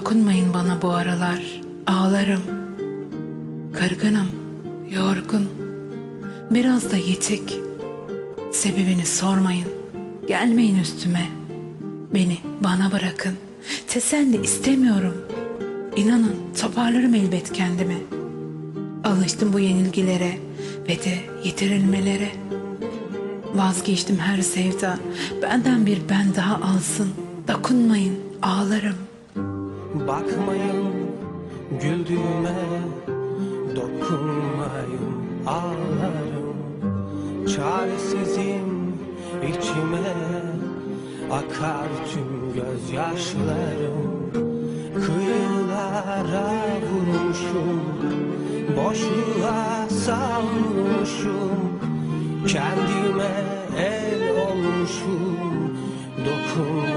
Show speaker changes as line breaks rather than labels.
Dokunmayın bana bu aralar. Ağlarım. Kırgınım. Yorgun. Biraz da yitik. Sebebini sormayın. Gelmeyin üstüme. Beni bana bırakın. Teselli istemiyorum. İnanın toparlarım elbet kendimi. Alıştım bu yenilgilere ve de yitirilmelere. Vazgeçtim her sevda. Benden bir ben daha alsın. Dokunmayın, ağlarım.
Bakmayın güldüğüme Dokunmayın ağlarım. Çaresizim içime Akar tüm gözyaşlarım. Kıyılara vurmuşum Boşluğa savrulmuşum Kendime el olmuşum Dokunmayın